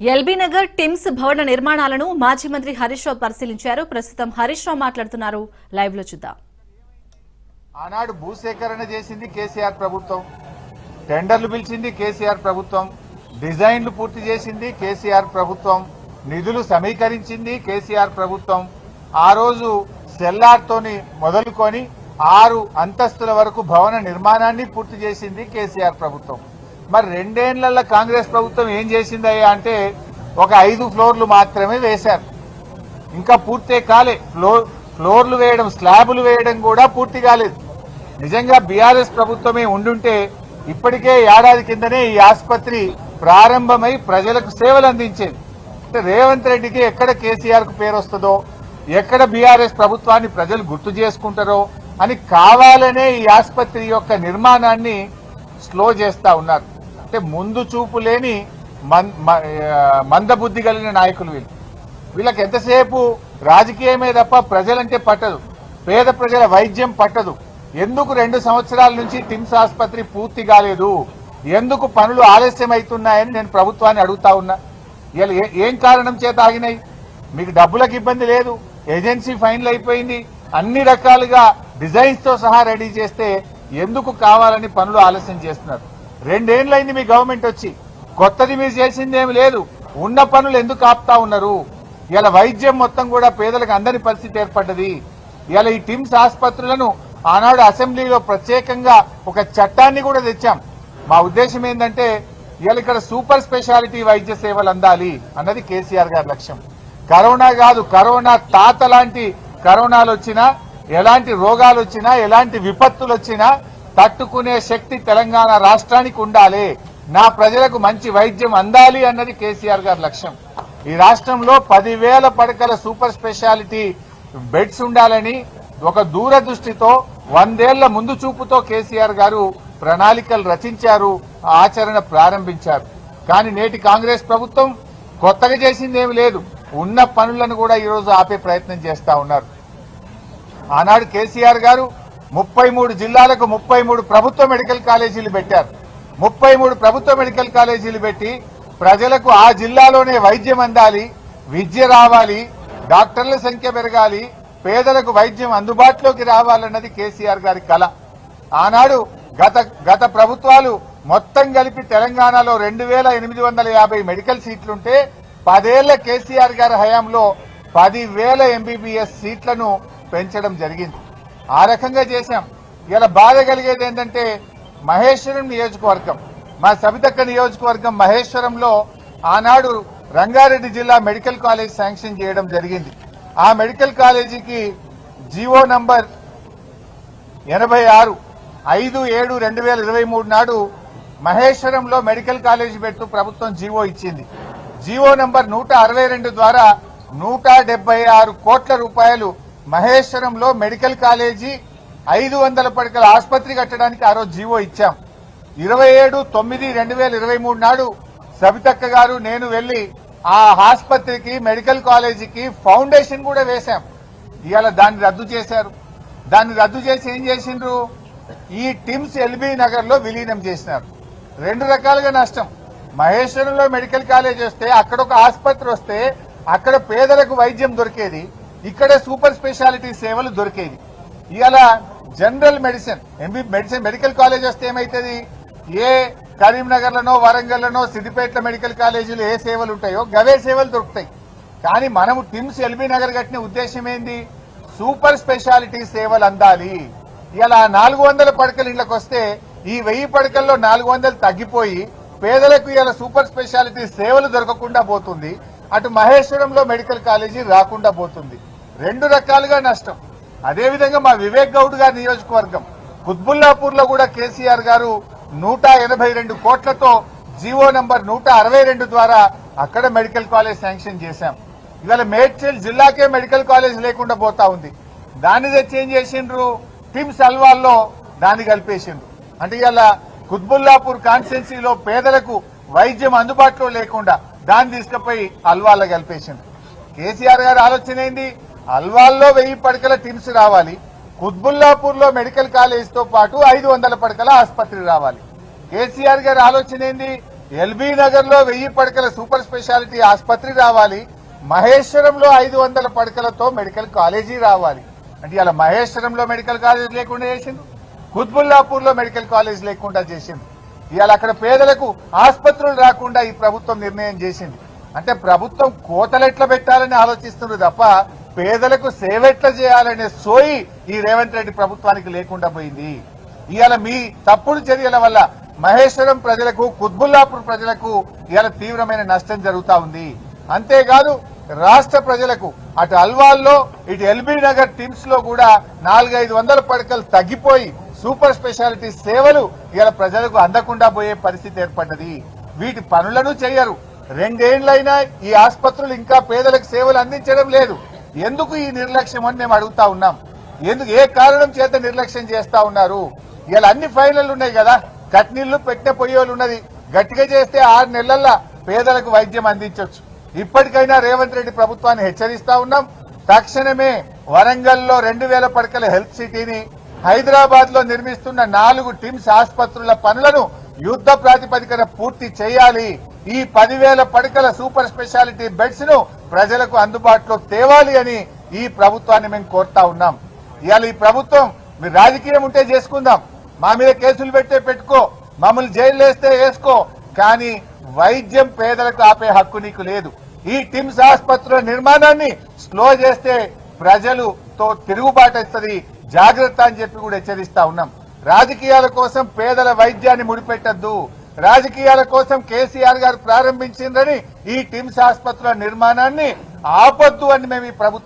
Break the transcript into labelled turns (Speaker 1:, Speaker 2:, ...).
Speaker 1: LB Nagar TIMS భవన నిర్మాణాలను మాజీ మంత్రి హరీష్ రావు పరిశీలించారు. ప్రస్తుతం హరీష్ రావు మాట్లాడుతున్నారు. లైవ్లో చూద్దాం.
Speaker 2: ఆనాడు భూసేకరణ చేసింది కేసీఆర్ ప్రభుత్వం. టెండర్లు పిలిచింది కేసీఆర్ ప్రభుత్వం. డిజైన్లు పూర్తి చేసింది కేసీఆర్ ప్రభుత్వం. నిధులు సమీకరించింది కేసీఆర్ ప్రభుత్వం. ఆ రోజు సెల్లార్తోని మొదలుకొని ఆరు అంతస్తుల వరకు భవన నిర్మాణాన్ని పూర్తి చేసింది కేసీఆర్ ప్రభుత్వం. మరి రెండేళ్ళలో కాంగ్రెస్ ప్రభుత్వం ఏం చేసిందయ్యా అంటే ఒక ఐదు ఫ్లోర్లు మాత్రమే వేశారు. ఇంకా పూర్తే కాలే. ఫ్లోర్ ఫ్లోర్లు వేయడం స్లాబులు వేయడం కూడా పూర్తి కాలేదు. నిజంగా బీఆర్ఎస్ ప్రభుత్వమే ఉండుంటే ఇప్పటికే ఏడాది కిందనే ఈ ఆసుపత్రి ప్రారంభమై ప్రజలకు సేవలు అందించేది. రేవంత్ రెడ్డికి ఎక్కడ కేసీఆర్కు పేరు వస్తుందో ఎక్కడ బీఆర్ఎస్ ప్రభుత్వాన్ని ప్రజలు గుర్తు చేసుకుంటారో అని కావాలనే ఈ ఆసుపత్రి యొక్క నిర్మాణాన్ని స్లో చేస్తా ఉన్నారు. అంటే ముందు చూపు లేని మన్- మ- మందబుద్ధి కలిగిన నాయకులు వీళ్ళు. వీళ్ళకి ఎంతసేపు రాజకీయమే తప్ప ప్రజలంటే పట్టదు. పేద ప్రజల వైద్యం పట్టదు. ఎందుకు రెండు సంవత్సరాల నుంచి టిమ్స్ ఆసుపత్రి పూర్తి కాలేదు? ఎందుకు పనులు ఆలస్యం అవుతున్నాయని నేను ప్రభుత్వాన్ని అడుగుతా ఉన్నా. ఇలా ఏం కారణం చేత ఆగినాయి? మీకు డబ్బులకు ఇబ్బంది లేదు. ఏజెన్సీ ఫైన్లు అయిపోయింది. అన్ని రకాలుగా డిజైన్స్తో సహా రెడీ చేస్తే ఎందుకు కావాలని పనులు ఆలస్యం చేస్తున్నారు? రెండేళ్ళైంది మీ గవర్నమెంట్ వచ్చి. కొత్తది మీరు చేసింది ఏమి లేదు. ఉన్న పనులు ఎందుకు ఆపుతా ఉన్నారు? ఇలా వైద్యం మొత్తం కూడా పేదలకు అందరి పరిస్థితి ఏర్పడ్డది. ఇలా ఈ టిమ్స్ ఆసుపత్రులను ఆనాడు అసెంబ్లీలో ప్రత్యేకంగా ఒక చట్టాన్ని కూడా తెచ్చాం. మా ఉద్దేశం ఏంటంటే ఇవాళ ఇక్కడ సూపర్ స్పెషాలిటీ వైద్య సేవలు అందాలి అన్నది కేసీఆర్ గారి లక్ష్యం. కరోనా కాదు కరోనా తాత లాంటి కరోనాలు వచ్చినా ఎలాంటి రోగాలు వచ్చినా ఎలాంటి విపత్తులు వచ్చినా తట్టుకునే శక్తి తెలంగాణ రాష్ట్రానికి ఉండాలి. నా ప్రజలకు మంచి వైద్యం అందాలి అన్నది కేసీఆర్ గారి లక్ష్యం. ఈ రాష్ట్రంలో పదివేల పడకల సూపర్ స్పెషాలిటీ బెడ్స్ ఉండాలని ఒక దూరదృష్టితో వందేళ్ళ ముందు చూపుతో కేసీఆర్ గారు ప్రణాళికలు రచించారు ఆచరణ ప్రారంభించారు. కానీ నేటి కాంగ్రెస్ ప్రభుత్వం కొత్తగా చేసిందేమి లేదు. ఉన్న పనులను కూడా ఈరోజు ఆపే ప్రయత్నం చేస్తా ఉన్నారు. ఆనాడు కేసీఆర్ గారు ముప్పై మూడు జిల్లాలకు ముప్పై మూడు ప్రభుత్వ మెడికల్ కాలేజీలు పెట్టారు. ముప్పై మూడు ప్రభుత్వ మెడికల్ కాలేజీలు పెట్టి ప్రజలకు ఆ జిల్లాలోనే వైద్యం అందాలి విద్య రావాలి డాక్టర్ల సంఖ్య పెరగాలి పేదలకు వైద్యం అందుబాటులోకి రావాలన్నది కేసీఆర్ గారి కళ ఆనాడు గత గత ప్రభుత్వాలు మొత్తం కలిపి తెలంగాణలో రెండు వేల ఎనిమిది వందల యాభై మెడికల్ సీట్లుంటే పదేళ్ళ కేసీఆర్ గారి హయాంలో పదివేల ఎంబీబీఎస్ సీట్లను పెంచడం జరిగింది. ఆ రకంగా చేశాం. ఇలా బాధ కలిగేది ఏంటంటే మహేశ్వరం నియోజకవర్గం. మా సబితక్క నియోజకవర్గం మహేశ్వరంలో ఆనాడు రంగారెడ్డి జిల్లా మెడికల్ కాలేజ్ శాంక్షన్ చేయడం జరిగింది. ఆ మెడికల్ కాలేజీకి జీవో నంబర్ ఎనభై ఆరు ఐదు ఏడు రెండు వేల ఇరవై మూడు నాడు మహేశ్వరంలో మెడికల్ కాలేజీ పెట్టు ప్రభుత్వం జీవో ఇచ్చింది. జీవో నంబర్ నూట అరవై రెండు ద్వారా నూట డెబ్బై ఆరు కోట్ల రూపాయలు మహేశ్వరంలో మెడికల్ కాలేజీ ఐదు వందల పడకల ఆసుపత్రి కట్టడానికి ఆ రోజు జీవో ఇచ్చాం. ఇరవై ఏడు తొమ్మిది రెండు వేల ఇరవై మూడు నాడు సబితక్క గారు నేను వెళ్ళి ఆ ఆసుపత్రికి మెడికల్ కాలేజీకి ఫౌండేషన్ కూడా వేశాం. ఇవాళ దాన్ని రద్దు చేశారు. దాన్ని రద్దు చేసి ఏం చేసిండ్రు? ఈ టిమ్స్ ఎల్బీ నగర్లో విలీనం చేసినారు. రెండు రకాలుగా నష్టం. మహేశ్వరంలో మెడికల్ కాలేజ్ వస్తే అక్కడ ఒక ఆసుపత్రి వస్తే అక్కడ పేదలకు వైద్యం దొరికేది. ఇక్కడ సూపర్ స్పెషాలిటీ సేవలు దొరికేది ఇవాళ general medicine MB medicine medical college వస్తే ఏమైతుంది? ఏ కరీంనగర్లనో వరంగల్లోనో సిద్దిపేట మెడికల్ కాలేజీలు ఏ సేవలు ఉంటాయో గవే సేవలు దొరుకుతాయి. కానీ మనము టిమ్స్ ఎల్బీ నగర్ కట్టిన ఉద్దేశం ఏంది? సూపర్ స్పెషాలిటీ సేవలు అందాలి. ఇలా నాలుగు వందల పడకలు ఇళ్ళకి వస్తే ఈ వెయ్యి పడకల్లో నాలుగు వందలు తగ్గిపోయి పేదలకు ఇలా సూపర్ స్పెషాలిటీ సేవలు దొరకకుండా పోతుంది. అటు మహేశ్వరంలో మెడికల్ కాలేజీ రాకుండా పోతుంది. రెండు రకాలుగా నష్టం. అదేవిధంగా మా వివేక్ గౌడ్ గారి నియోజకవర్గం. కుత్బుల్లాపూర్లో కూడా కేసీఆర్ గారు నూట ఎనభై రెండు కోట్లతో జీవో నంబర్ నూట అరవై రెండు ద్వారా అక్కడ మెడికల్ కాలేజ్ శాంక్షన్ చేశాం. ఇవాళ మేడ్చల్ జిల్లాకే మెడికల్ కాలేజ్ లేకుండా పోతా ఉంది. దాన్ని చేంజ్ చేసిండ్రు? టిమ్స్ అల్వాల్లో దాన్ని కలిపేసిండ్రు. అంటే ఇవాళ కుత్బుల్లాపూర్ కాన్స్టెన్సీలో పేదలకు వైద్యం అందుబాటులో లేకుండా దాన్ని తీసుకుపోయి అల్వాల్లో కలిపేసింది కేసీఆర్ గారి ఆలోచన ఏంది? అల్వాల్లో వెయ్యి పడకల టిమ్స్ రావాలి కుత్బుల్లాపూర్లో మెడికల్ కాలేజీతో పాటు ఐదు వందల పడకల ఆసుపత్రి రావాలి. కేసీఆర్ గారి ఆలోచన ఏంది? ఎల్బీ నగర్లో వెయ్యి పడకల సూపర్ స్పెషాలిటీ ఆసుపత్రి రావాలి మహేశ్వరంలో ఐదు వందల పడకలతో మెడికల్ కాలేజీ రావాలి. అంటే ఇలా మహేశ్వరంలో మెడికల్ కాలేజ్ లేకుండా చేసింది కుత్బుల్లాపూర్లో మెడికల్ కాలేజ్ లేకుండా చేసింది ఇవాళ అక్కడ పేదలకు ఆసుపత్రులు రాకుండా ఈ ప్రభుత్వం నిర్ణయం చేసింది. అంటే ప్రభుత్వం కోతలు ఎట్లా పెట్టాలని ఆలోచిస్తున్నారు తప్ప పేదలకు సేవ ఎట్లా చేయాలనే సోయి ఈ రేవంత్ రెడ్డి ప్రభుత్వానికి లేకుండా పోయింది. ఇవాళ మీ తప్పుడు చర్యల వల్ల మహేశ్వరం ప్రజలకు కుత్బుల్లాపూర్ ప్రజలకు ఇవాళ తీవ్రమైన నష్టం జరుగుతా ఉంది. అంతేకాదు రాష్ట్ర ప్రజలకు అటు అల్వాల్లో ఇటు ఎల్బీ నగర్ టీమ్స్లో కూడా నాలుగైదు వందల పడకలు తగ్గిపోయి సూపర్ స్పెషాలిటీ సేవలు ఇవాళ ప్రజలకు అందకుండా పోయే పరిస్థితి ఏర్పడ్డది. వీటి పనులను చేయరు. రెండేండ్లైనా ఈ ఆసుపత్రులు ఇంకా పేదలకు సేవలు అందించడం లేదు. ఎందుకు ఈ నిర్లక్ష్యం అని మేము అడుగుతా ఉన్నాం. ఎందుకు ఏ కారణం చేత నిర్లక్ష్యం చేస్తా ఉన్నారు? ఇలా అన్ని ఫైనల్ ఉన్నాయి కదా. కట్నీళ్ళు పెట్టిన పొయ్యోలు ఉన్నది. గట్టిగా చేస్తే ఆరు నెలల్లో పేదలకు వైద్యం అందించవచ్చు ఇప్పటికైనా రేవంత్ రెడ్డి ప్రభుత్వాన్ని హెచ్చరిస్తా ఉన్నాం. తక్షణమే వరంగల్లో రెండు వేల పడకల హెల్త్ సిటీని హైదరాబాద్లో నిర్మిస్తున్న నాలుగు టిమ్స్ ఆసుపత్రుల పనులను యుద్ధ ప్రాతిపదికన పూర్తి చేయాలి. ఈ పదివేల పడకల సూపర్ స్పెషాలిటీ బెడ్స్ను ప్రజలకు అందుబాటులో తేవాలి అని ఈ ప్రభుత్వాన్ని మేము కోరుతా ఉన్నాం. ఇవాళ ఈ ప్రభుత్వం మీరు రాజకీయం ఉంటే చేసుకుందాం. మా మీద కేసులు పెట్టే పెట్టుకో. మమ్మల్ని జైలు వేస్తే వేసుకో. కానీ వైద్యం పేదలకు ఆపే హక్కు నీకు లేదు. ఈ టిమ్స్ ఆసుపత్రుల నిర్మాణాన్ని స్లో చేస్తే ప్రజలతో తిరుగుబాటు వస్తుంది జాగ్రత్త అని చెప్పి కూడా హెచ్చరిస్తా ఉన్నాం. రాజకీయాల కోసం పేదల వైద్యాన్ని ముడిపెట్టద్దు. రాజకీయాల కోసం కేసీఆర్ గారు ప్రారంభించిందని ఈ టిమ్స్ ఆసుపత్రుల నిర్మాణాన్ని ఆపొద్దు అని మేము ఈ ప్రభుత్వం